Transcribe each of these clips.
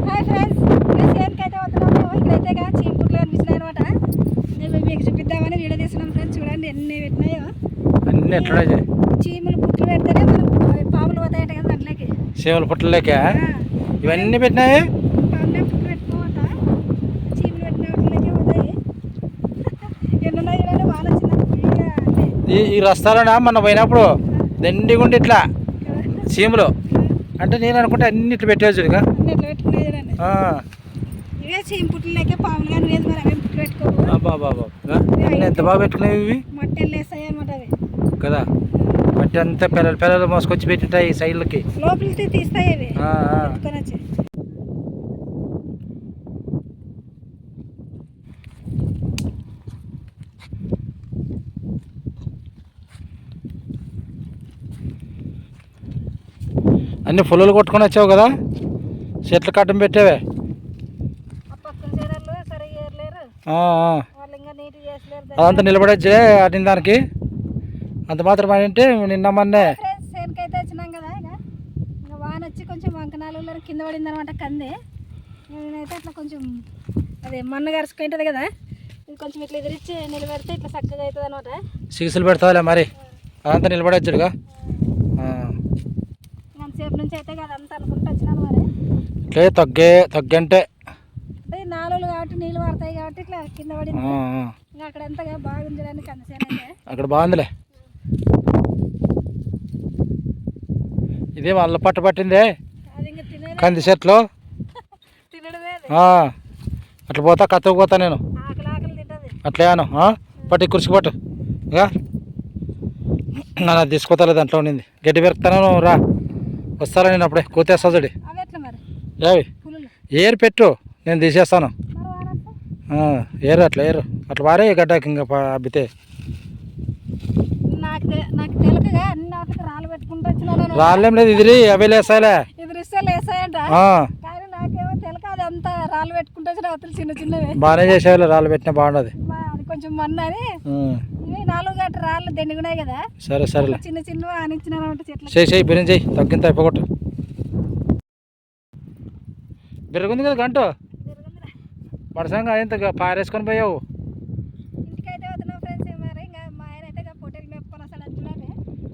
Hi friends మేము సేన్కైతే వస్తున్నాము ఇక్కడైతే కనిపిస్తున్నాయి అనమాట మేము మీకు చూపిద్దామని వీడియో తీస్తున్నాం ఫ్రెండ్స్ చూడండి ఎన్ని పెట్టినాయో. అన్ని ఎట్లా చీమలు పుట్లు పెడితేనే మనం పాములు పోతాయట కదా దాంట్లోకి. సేవల పుట్టలేక ఆ, ఇవన్నీ పెట్టినాయి? పాములే పుట్లు పెట్టుకోవట చీమలు పెట్టిన వాటిలోకి పోతాయి. ఎన్ని ఉన్నాయి చూడండి వాన వచ్చింది అంటే ఈ రస్తాలోనా? మొన్న పోయినప్పుడు? దండిగుండి ఇట్లా? సీములు అంటే నేను అనుకుంటే అన్ని ఇట్లా పెట్టేది ఇక. ఎంత బాగా పెట్టుకునేవి కదా? మట్టి అంతా పిల్లలు పిల్లలు మోసుకొచ్చి పెట్టింటాయి సైడ్లకి. లోపలికి తీస్తాయి అవి అన్ని ఫుల్లు కొట్టుకొని వచ్చావు కదా? చెట్లు కట్టం పెట్టేవే? అదంతా నిలబడొచ్చే అటు దానికి. అంత మాత్రం అంటే నిన్న మొన్నే. సేనుకైతే వచ్చినాం కదా ఇక. వాన వచ్చి కొంచెం వంకనాలు కింద పడింది అనమాట కంది నేనైతే ఇట్లా కొంచెం అదే మన్ను గరుచుకుంటుంది కదా. ఇది కొంచెం ఇట్లా ఎదిరించి నిలబెడితే ఇట్లా చక్కగా అవుతుంది అనమాట సిగుసులు పెడతావులే మరి. అదంతా నిలబడొచ్చుడుగా. అంతసేపు నుంచి అయితే కదా అంతా అనుకుంటూ వచ్చినాను ఇట్లే తగ్గే తగ్గంటే. అంటే ఈ నాలుగు కాబట్టి నీళ్ళు పడతాయి కాబట్టి ఇట్లా కింద పడింది ఆ, ఆ. ఇంకా అక్కడ ఎంతగా బాగుందిలే. ఇదే వాళ్ళ పట్టు పట్టిందే. కంది చెట్లు. అట్లా పోతా కత్తకు పోతా నేను. అట్లేను పట్టి కుర్చీ పట్టు. ఇక నన్ను అది తీసుకోతలే దాంట్లో ఉండింది. గడ్డి పెరుకుతాను రా. వస్తారా నేను అప్పుడే కూతేస్తా చూడి. ఏవి ఏరు పెట్టు నేను తీసేస్తాను. ఏరు అట్లా ఏరు. అట్లా వారే గడ్డకి ఇంకా అబ్బితే. రాళ్ళు లేదు ఇది అవి లేసాలే బాగానే చేసేవాళ్ళు రాళ్ళు పెట్టినా బాగుండదు. కొంచెం మన్ను నాలుగు రాళ్ళు దండిగున్నాయి కదా. సరే సరేలే. చిన్న చిన్న ఆనిచ్చినారన్నమాట చెట్లు చేయి బిర్యానీ చేయి. తగ్గింత అయిపోగొట్టు బిరుగుంది కదా గంట పడసంగా ఇంత పారేసుకొని పోయావు ఇంటికైతే వస్తున్నాం ఫ్రెండ్స్ మరి ఇంకా మా ఆయన అయితే ఇంకా పొట్టెలు మెప్పుకొని వస్తాడు అది చూడండి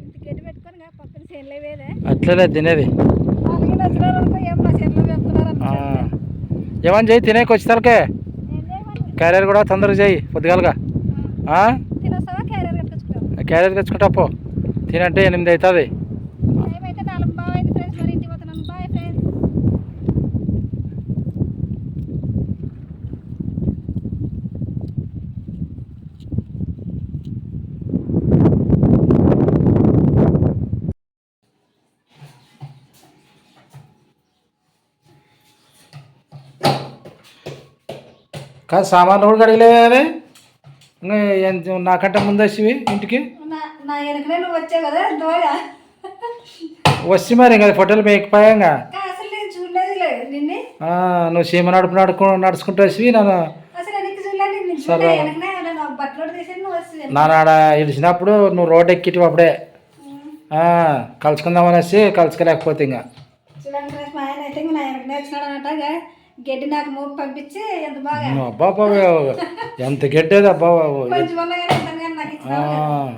ఇంత గడ్డి పెట్టుకొని ఇంకా పక్కన చేనులు వేదే అట్లే తినేది. ఏమని చేయి తినేకి వచ్చేసరికి క్యారియర్ కూడా తొందరగా చేయి పొద్దుగాలుగా. క్యారియర్ తెచ్చుకుంటా పో. తినంటే ఎనిమిది అవుతుంది టైం అయితే నాలుగు బాగా అయింది ఫ్రెండ్స్ మరి ఇంటికి పోతున్నాను బాయ్ ఫ్రెండ్స్ కాదు సామాన్లు కూడా ఎంత- నాకంటే ముందు వచ్చి ఇంటికి వచ్చి మరి ఇంకా ఫోటోలు మేకపోయాంగా నువ్వు సీమ నడుపు నడుకు నడుచుకుంటూ వచ్చి నన్ను? సరే. చూడలేదు వెనకనే నేను బట్టలు తీసి నువ్వు వచ్చి నాన్న ఆడ ఇడిచినప్పుడు నువ్వు రోడ్ ఎక్కిటివి అప్పుడే. కలుసుకుందామనేసి కలుసుకోలేకపోతే ఇంకా. గడ్డి నాకు మూపు పంపించి ఎంత బాగా నువ్వు అబ్బా బాబు ఎంత గడ్డేది అబ్బా బాబు. కొంచెం ఉన్న కానీ ఎంత కానీ నాకు ఇచ్చినావు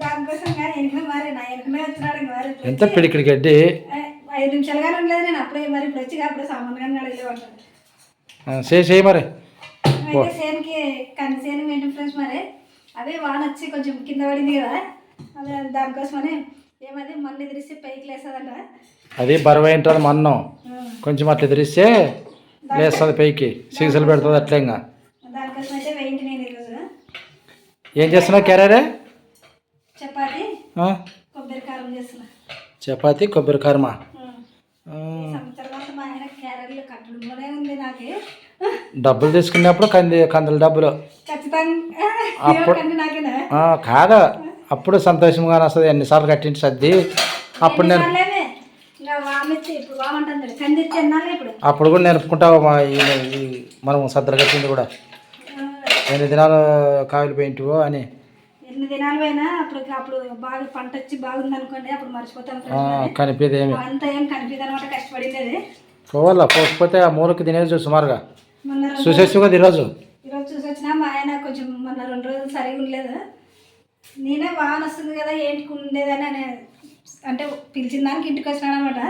దానికోసం కానీ వెనకనే మరి నా వెనకనే వచ్చినాడు ఇంక మరి. ఎంత పిడికిడి గడ్డి? ఐదు నిమిషాలు కానీ ఉండలేదు నేను. అప్పుడే మరి ఇప్పుడు వచ్చి అప్పుడే సామాన్ కానీ అడిగేవాడు చేయి మరి. అయితే సేనుకి కంది సేను ఏంటి ఫ్రెండ్స్ మరి. అదే వాన వచ్చి కొంచెం కింద పడింది కదా. అదే దానికోసమని ఏమది మళ్ళీ ఎదిరిస్తే పైకి లేస్తుందంట. అది బరువు ఉంటుంది మన్నం కొంచెం అట్లా ఎదిరిస్తే లేస్తుంది పైకి సీసలు పెడుతుంది అట్లే ఇంకా. ఏం చేస్తున్నావు క్యారేరే? చపాతి? కొబ్బరి కర్మ? డబ్బులు తీసుకున్నప్పుడు కంది కందుల డబ్బులు. అప్పుడు- కంది? అప్పుడు సంతోషంగానే వస్తుంది. ఎన్నిసార్లు కట్టింటి సర్ది అప్పుడు నేను అప్పుడు కూడా నేర్పుకుంటావు మా మనం సద్దలు కట్టింది కూడా. ఎన్ని దినాలు కావిలి పెయింటివో అని. ఎన్ని దినాలు పోయినా అప్పుడు అప్పుడు బాగా పంట వచ్చి బాగుంది అనుకోండి అప్పుడు మర్చిపోతాను కనిపించేది ఏమి. అంత ఏం కనిపించదు అనమాట కష్టపడింది పోవాలా పోకపోతే ఆ మూలకి తినేసి సుమారుగా. చూసేసి కదా ఈరోజు ఈరోజు చూసి వచ్చినా మా ఆయన కొంచెం మొన్న రెండు రోజులు సరిగా ఉండలేదు. నేనే వాహనం వస్తుంది కదా ఏంటికి ఉండేదని అంటే పిలిచిన దానికి ఇంటికి వచ్చినాడు అనమాట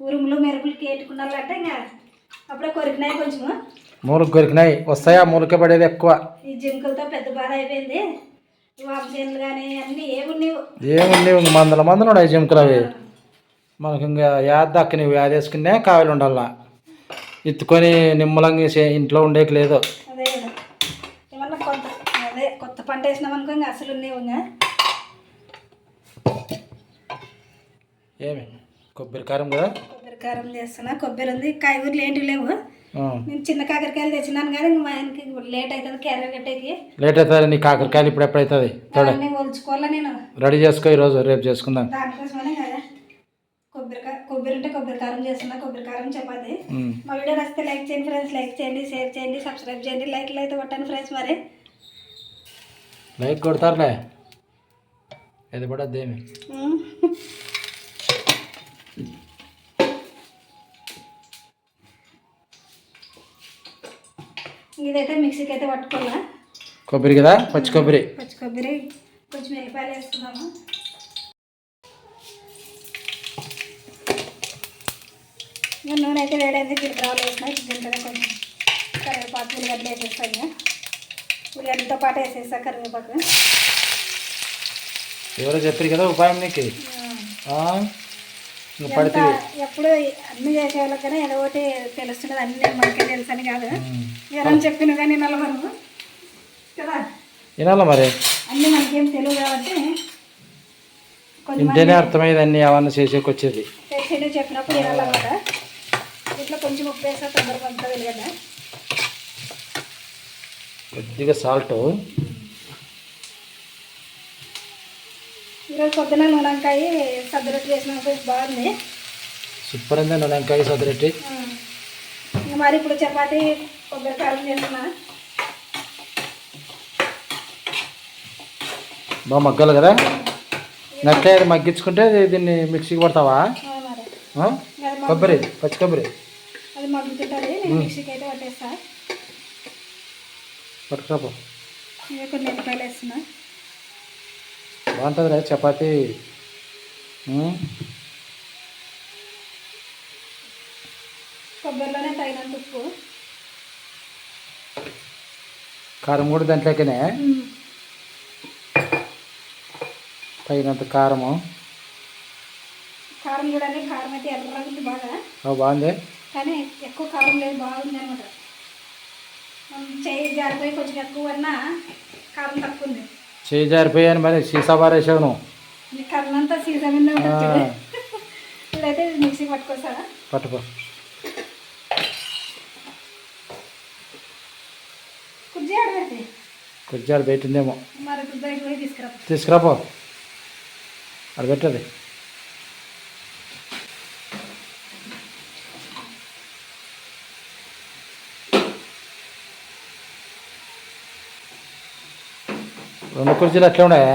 ఉరుములు మెరుపులకి ఏంటికున్నారంటే ఇంకా అప్పుడే కొరికినాయి కొంచెం మూలకి కొరికినాయి. వస్తాయి? మూలకే పడేది ఎక్కువ. ఈ జింకలతో పెద్ద బాధ అయిపోయింది. వామచేనులు కానీ అన్నీ ఏమున్నాయి ఏముంది ఇంక మందల మందలు ఉన్నాయి జింకలు అవి. మనకి ఇంకా యాద్ దక్కని యాద వేసుకునే కాయలు ఉండాల. ఎత్తుకొని నిమ్మలంగా చే- ఇంట్లో ఉండేకి లేదు. అదే కదా. ఏమన్నా కొత్త అదే కొత్త పంట వేసినాం అనుకో ఇంకా అసలు ఉన్నాయి ఇంకా. ఏమి? కొబ్బరి కారం కదా? కొబ్బరి కారం చేస్తున్నా. కొబ్బరి ఉంది. కాయగూరలు ఏంటి లేవు. నేను చిన్న కాకరకాయలు తెచ్చినాను కానీ మా ఆయనకి లేట్ అవుతుంది క్యారెట్ కట్టేకి. లేట్ అవుతుంది. నీ కాకరకాయలు ఇప్పుడు అవన్నీ ఒలుచుకోవాలా నేను? రెడీ చేసుకో ఈరోజు. రేపు చేసుకుందాం. దానికోసమనే కదా. కొబ్బరి కా- కొబ్బరి ఉంటే కొబ్బరి కారం చేస్తున్నా. కొబ్బరి కారం చపాతి. ఉమ్. మా వీడియో నచ్చితే లైక్ చేయండి ఫ్రెండ్స్. లైక్ చేయండి షేర్ చేయండి సబ్స్క్రైబ్ చేయండి. లైక్లు అయితే కొట్టండి ఫ్రెండ్స్ మరి. లైక్ కొడతారులే. ఇది పడద్దు ఏమి ఇదైతే మిక్సీకి అయితే పట్టుకోవాలా కొబ్బరి కదా? పచ్చి కొబ్బరి. పచ్చి కొబ్బరి. కొంచెం ఎల్లిపాయలు వేసుకున్నాము నూనె అయితే వేడైంది జీలకర్రలు వేసిన జీలకర్ర కొంచెం కరివేపాకు ఉల్లిగడ్డలు వేసేస్తాను ఉల్లిగడ్డలతో పాటు వేసేస్తా కరివేపాకు. ఎవరో చెప్పారు కదా ఉపాయం నీకు? ఆ? ఇంక పడితే ఎంత- ఎప్పుడు అన్ని చేసే వాళ్ళకనే ఏదో ఒకటి తెలుస్తున్నది అన్ని మనకే తెలుసు అని కాదు ఎవరైనా చెప్పిన కానీ నలవరు. కదా? వినాలా మరి? అన్ని మనకేం తెలియదు కాబట్టి ఇంటేనే అర్థమయ్యేది అన్ని అవన్నీ చేసేకి వచ్చేది తెలిసి చెప్పినప్పుడు వినాలన్నమాట. ఇట్లా కొంచెం ఉప్పు వేసా తొందరగా అంతా వెలుగడ్డ కొద్దిగా సాల్ట్. ఈరోజు పొద్దున నూనెంకాయ సద్దరొట్టు చేసినప్పుడు బాగుంది సూపర్ ఉంది నూనె వంకాయ సదిరెట్టి ఆ. ఇంకా మరి ఇప్పుడు చపాతి కొబ్బరి కారం చేస్తున్నా బాగా మగ్గాలి కదా? నట్టే మగ్గించుకుంటే దీన్ని మిక్సీకి పడతావా కొబ్బరి పచ్చి కొబ్బరి. అది మగ్గుతుంటుంది నేను మిక్సీకి అయితే పట్టేస్తా. పట్టుకురాపో. ఇంకా కొన్ని ఎల్లిపాయలు వేస్తున్నా. బాగుంటుంది రా చపాతి. కొబ్బరిలోనే తగినంత ఉప్పు. కారం కూడా దాంట్లోకినే? తగినంత కారము. కారం చూడండి కారం అయితే ఎర్రగా ఉంది బాగా బాగుంది. కానీ ఎక్కువ కారం లేదు బాగుంది అనమాట చేయి జారిపోయి కొంచెం ఎక్కువ అన్నా కారం తక్కువ ఉంది చేయి జారిపోయాను మరి సీసా బారేసావు నువ్వు. అంతా సీజన్ మీద. ఇప్పుడైతే మిక్సీ పట్టుకొస్తారా? పట్టుకో. కొంచెం బయట ఉందేమో. తీసుకురాపో. అది పెట్టది. రెండు కుర్చీలు అట్లా ఉన్నాయా?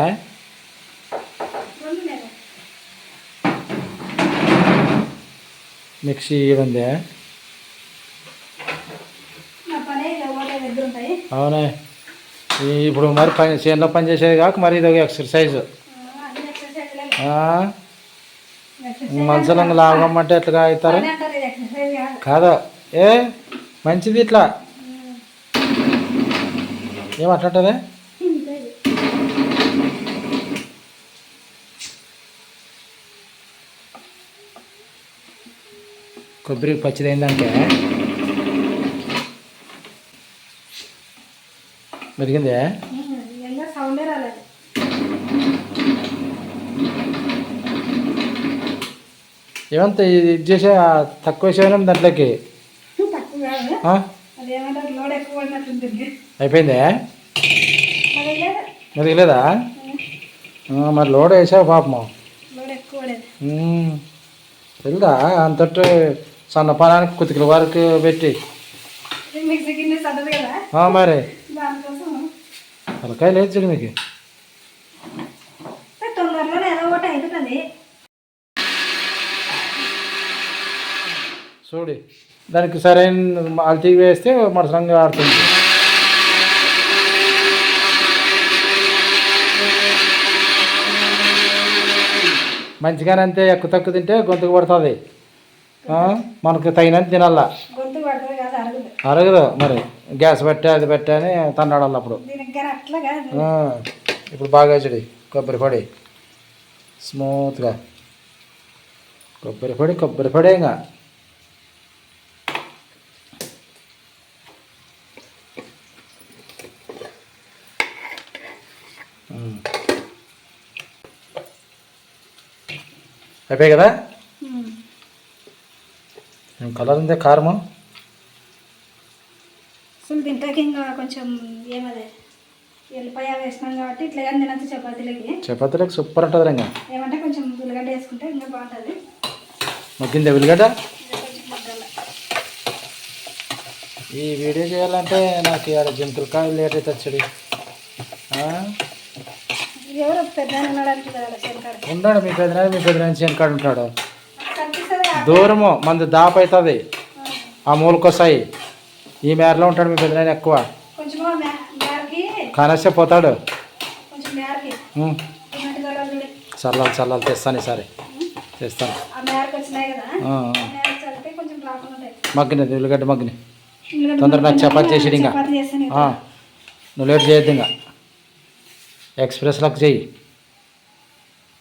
మిక్సీ ఉంది అవునే. ఇప్పుడు మరి పని చేనులో పని చేసేది కాక మరి ఇది ఒక ఎక్సర్సైజ్ మనుషులను లాగమంటే ఎట్లా అవుతారు కాదు. ఏ? మంచిది ఇట్లా? ఏం అట్లంటదే? ఇంతే ఇది. కొబ్బరి పచ్చిదైందంటే? మెరిగిందే? సౌండే రాలేదు. ఏమంత ఇది చేసే తక్కువ వేసేవా దాంట్లోకి? అయిపోయిందే? మెరగలేదా? మరి లోడ్ వేసావు పాపం. తెలుదా? అంతటి సన్నపానానికి కుతికల వరకు పెట్టి. మరి. తలకాయ లేదు చూడు మీకు తొందరలోనే ఏదో ఒకటి అవుతుంది చూడు దానికి సరైన అల్తీ వేస్తే మడసంగా ఆడుతుంది. మంచిగానే అంతే ఎక్కువ తక్కువ తింటే గొంతుకు పడుతుంది. మనకు తగినంత తినాలా. అరగదు మరి. గ్యాస్ పెట్టే అది పెట్టే అని తన్నాడాలి అప్పుడు. ఇప్పుడు బాగా చెడి కొబ్బరి పొడి. స్మూత్గా. కొబ్బరి పొడి కొబ్బరి పొడి ఇంకా. ఉమ్. అయిపోయాయి కదా? కలర్ ఉంది? కారము అసలు తింటాక ఇంకా కొంచెం ఏమదే ఎల్లిపాయ వేసినాం కాబట్టి తినచ్చు చపాతీలకి చపాతీలకు సూపర్ ఉంటుంది ఇంకా ఏమంటే కొంచెం ఉల్లిగడ్డ వేసుకుంటే ఇంకా బాగుంటుంది. మగ్గింది ఉల్లిగడ్డ? ఈ వీడియో చేయాలంటే నాకు ఇక్కడ జంతువులు కాయలు లేట్ అవుతుంది చెడి. ఎవరు పెద్ద ఉన్నాడు మీ పెద్దనాడు మీ పెద్దనాడు చేనుకాడు ఉంటాడు. దూరము మంది దాపు అవుతుంది ఆ మూలకొస్తాయి ఈ మేరలో ఉంటాడు మీ పెద్దనాయన ఎక్కువ. కానస్తే పోతాడు. చల్లాలి చల్లాలి తెస్తాను ఈసారి తెస్తాను. మగ్గినది ఉల్లిగడ్డ మగ్గిని తొందరగా నాకు చపాతీ చేసి ఇంకా. నువ్వు లేట్ చేయొద్దు ఇంకా.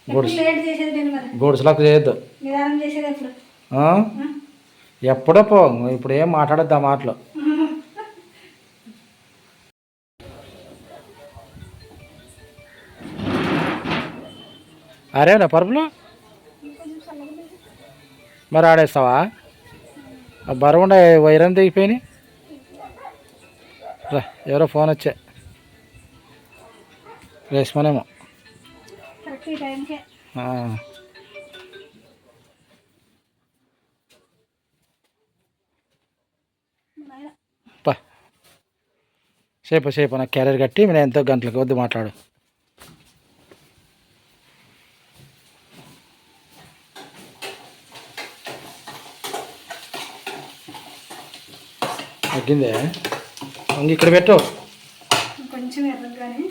ఎప్పుడు లేట్ చేసేది నేను మరి. గూడ్స్లకు చేయొద్దు. చేసేది? ఎప్పుడో? పో. ఇప్పుడు ఏం మాట్లాడద్దు ఆ మాటలు. అరేనా పరుపులు? మరి ఆడేస్తావా? బరువుండ వైరం దిగిపోయినాయి రా ఎవరో ఫోన్ వచ్చే. రేస్మనేమో సేపు సేపు నాకు క్యారియర్ కట్టి నేను ఎంతో గంటలకు వద్దు మాట్లాడు. తగ్గిందే? ఇంక ఇక్కడ పెట్టు. కొంచెం ఎర్రగానే.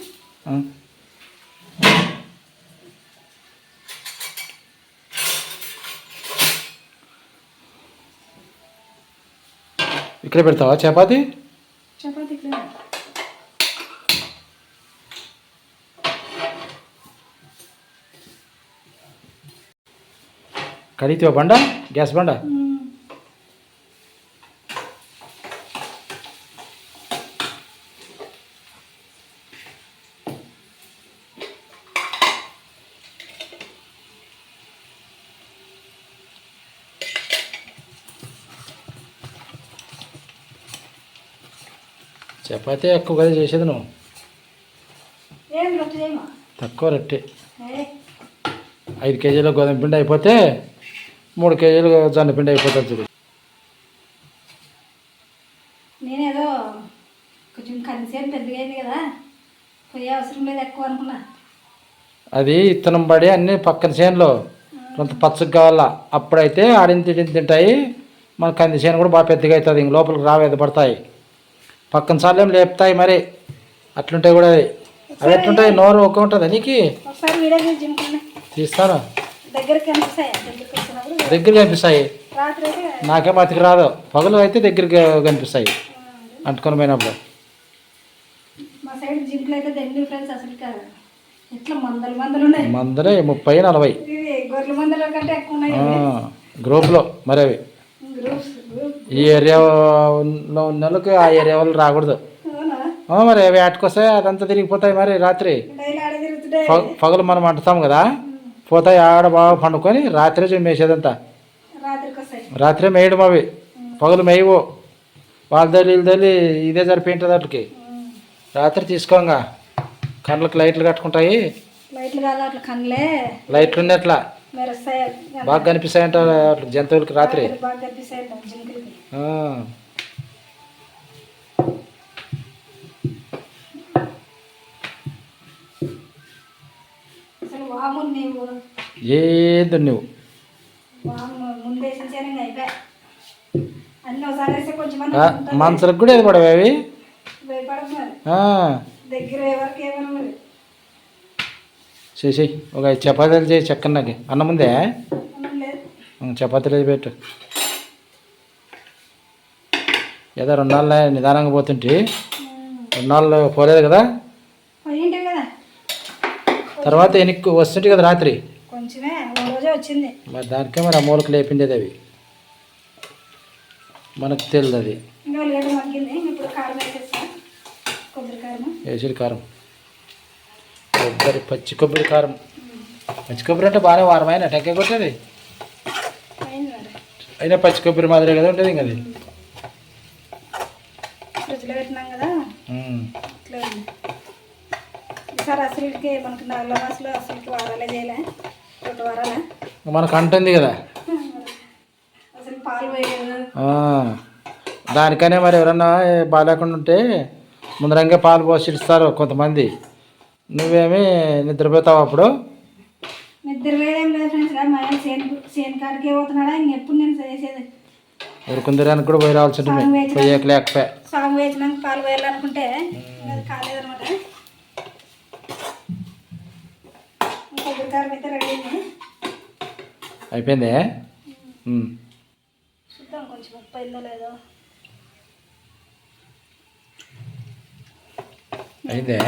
ఇక్కడ పెడతావా చపాతి? చపాతీ ఇక్కడ. కడిగితే బండ? గ్యాస్ బండ? చపాతీ ఎక్కువ కదా చేసేది నువ్వు? తక్కువ రొట్టె. ఐదు కేజీల గోధుమ పిండి అయిపోతే మూడు కేజీలు జొన్న పిండి అయిపోతుంది చూడు. నేనేదో కొంచెం కందిసేపు పెద్దగా అయింది కదా పోయే అవసరం లేదు ఎక్కువ అనుకున్నా. అది ఇత్తనం పడి అన్నీ పక్కన చేనులో కొంత పచ్చగా కావాలా అప్పుడైతే తిండి తింటాయి మన కంది చేను కూడా బాగా పెద్దగా అవుతుంది ఇంక లోపలికి రావేది పడతాయి. పక్కన సార్లు లేపుతాయి మరి. అట్లుంటాయి కూడా. అవి ఎట్లుంటాయి? నోరు ఒక్క ఉంటుంది నీకు? తీస్తాను దగ్గర కనిపిస్తాయి. నాకేం అతికి రాదు. పగలు అయితే దగ్గరికి కనిపిస్తాయి. అంటుకొని పోయినప్పుడు. మందలు మందరే ముప్పై నలభై. గ్రూప్లో మరి అవి. ఈ ఏరియాలో ఉన్న వాళ్ళకి ఆ ఏరియా వాళ్ళు రాకూడదు. మరి అవి ఆటుకొస్తాయి అదంతా తిరిగిపోతాయి మరి రాత్రి. పగలు మనం అంటుతాం కదా పోతాయి ఆడ బాగా పండుకొని రాత్రే వస్తాయి రాత్రే మేయడం అవి. పగలు మేయవు. వాళ్ళ తల్లి వీళ్ళ తల్లి ఇదే సరిపోయింటుంది వాటికి. రాత్రి తీసుకోంగా. కళ్ళకి లైట్లు కట్టుకుంటాయి. లైట్లు కాదు బాగా కనిపిస్తాయంట అట్లా జంతువులకి రాత్రి. ఏది నువ్వు మంచాలకు కూడా ఏది పడవి అవి? దగ్గర ఎవరికి ఏమైనా మరి చేసి ఒక చపాతీలు చేసి చెక్కన నాకు. అన్నం ఉందే? ఉం, చపాతీలు పెట్టు. ఏదో రెండు నాళ్ళు నిదానంగా పోతుంటే రెండు నాళ్ళు పోలేదు కదా? తర్వాత వెనక్కి వస్తుంటే కదా రాత్రి? వచ్చింది. మరి దానికే మరి మూలకు లేపిండేది అవి. మనకు తెలియదు అది ఇప్పుడు కారం. కొబ్బరి పచ్చి కొబ్బరి కారం. పచ్చి కొబ్బరి అంటే బాగానే వారమైన టెక్కే కొట్టేది? అయినా పచ్చి కొబ్బరి మాదిరి కదా ఉంటుంది ఇంకా మనకు అంటుంది కదా. దానికనే మరి ఎవరన్నా బాగాలేకుండా ఉంటే ముందరంగా పాలు పోసి ఇస్తారు కొంతమంది. నువ్వేమి నిద్రపోతావు అప్పుడు? నిద్ర వేరేం లేదు ఫ్రెండ్స్ మా ఆయన సేన్ సేన్ కాడికి పోతున్నాడా? ఇంకెప్పుడు నేను చేసేది? కూడా పోయి రావాల్సి ఉంటుంది పోయేక లేకపోయా. సాగు వేసినాక పాలు పోయాలనుకుంటే అది కాలేదనమాట. కొబ్బరి కారం అయితే రెడీ అయింది అయిపోయిందే. చూద్దాం కొంచెం ఉప్పు అయిందో లేదో. అయిందే.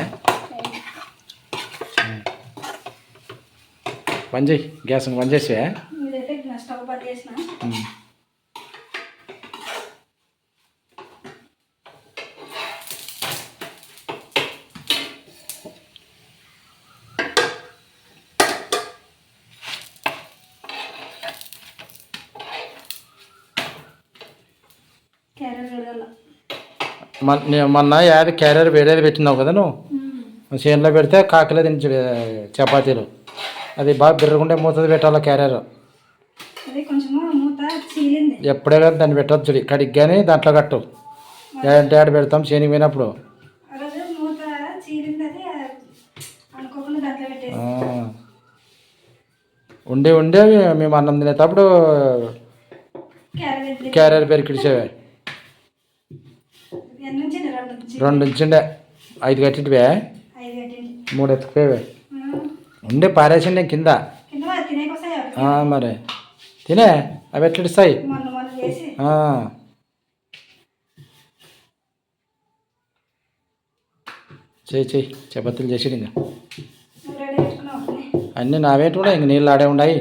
పని చేయి గ్యాస్ పని చేసే స్టవ్ బంద్ చేసిన మొన్న యాది క్యారియర్ వేరేది పెట్టినావు కదా నువ్వు? చేనులో పెడితే కాకలే తిని చపాతీలు. అది బాగా బిర్రగుండే మూతది పెట్టాలి క్యారియర్ అది కొంచెము మూత చీలింది. ఎప్పుడే కానీ దాన్ని పెట్టచ్చు చూడు కడిగి కానీ దాంట్లో కట్టు. ఏడంటే ఆడ పెడతాం చేనికి పోయినప్పుడు. ఉండే ఉండే మేము అన్నం తినేటప్పుడు క్యారియర్ పెరికిడిచేవే. రెండు నుంచి. రెండు ఉంచిండే. ఐదు కట్టిటివే. మూడు ఎత్తుకుపోయేవే. ఉండే పారేసిండే కింద. మరి తినే అవి ఎట్లిస్తాయి. చేయి చేయి చపాతీలు చేసి ఇంకా. అన్నీ నావేంటి కూడా ఇంక నీళ్ళు ఆడే ఉన్నాయి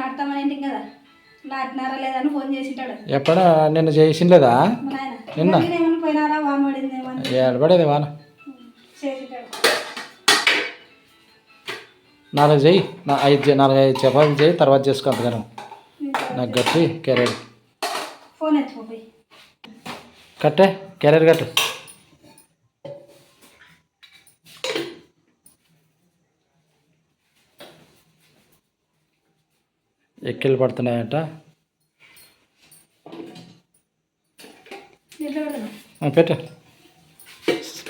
నాటుతామని కదా నాటినారా లేదని ఫోన్ చేసింటాడు. ఎప్పుడా? నిన్న నాయన నిన్న? పోయినారా? వాన పడిందేమో అని. ఏడబడేది వాన. నాలుగు చెయ్యి నా ఐదు నాలుగు ఐదు చపాతీలు చేయి తర్వాత చేసుకో అంతగానం. నాకు గట్టి కెరీర్. ఫోన్ ఎత్తుకోపోయి కట్టే కెరీర్ కట్టు. ఎక్కిళ్ళు పడుతున్నాయంట. పెట్టు.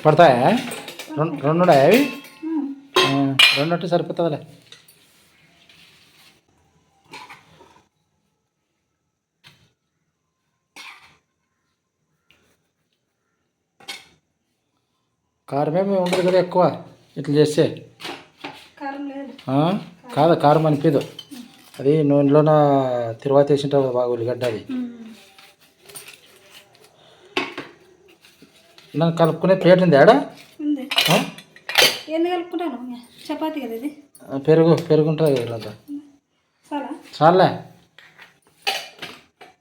పడతాయా? రెండు రెండు అవి? రెండు అంటే సరిపోతుందిలే కారమేమి ఉండదు కదా ఎక్కువ. ఇట్లా చేస్తే. కారం? కాదు కారం అనిపించదు అది నూనెలోన తిరువాత వేసింటావు బాగా ఉల్లిగడ్డ అది నన్ను కలుపుకునే ప్లేట్ ఉంది ఆడ? కలుపుకుంటాను? చపాతి కదా ఇది. పెరుగు పెరుగు ఉంటుంది కదా. చాలా చాలే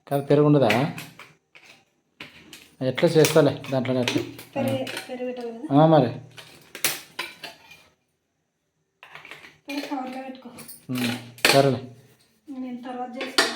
కాదు పెరుగు ఉండదా? ఎట్లా చేస్తాలే దాంట్లో ఎట్లా మరి. సరేలే నేను తర్వాత చేస్తాను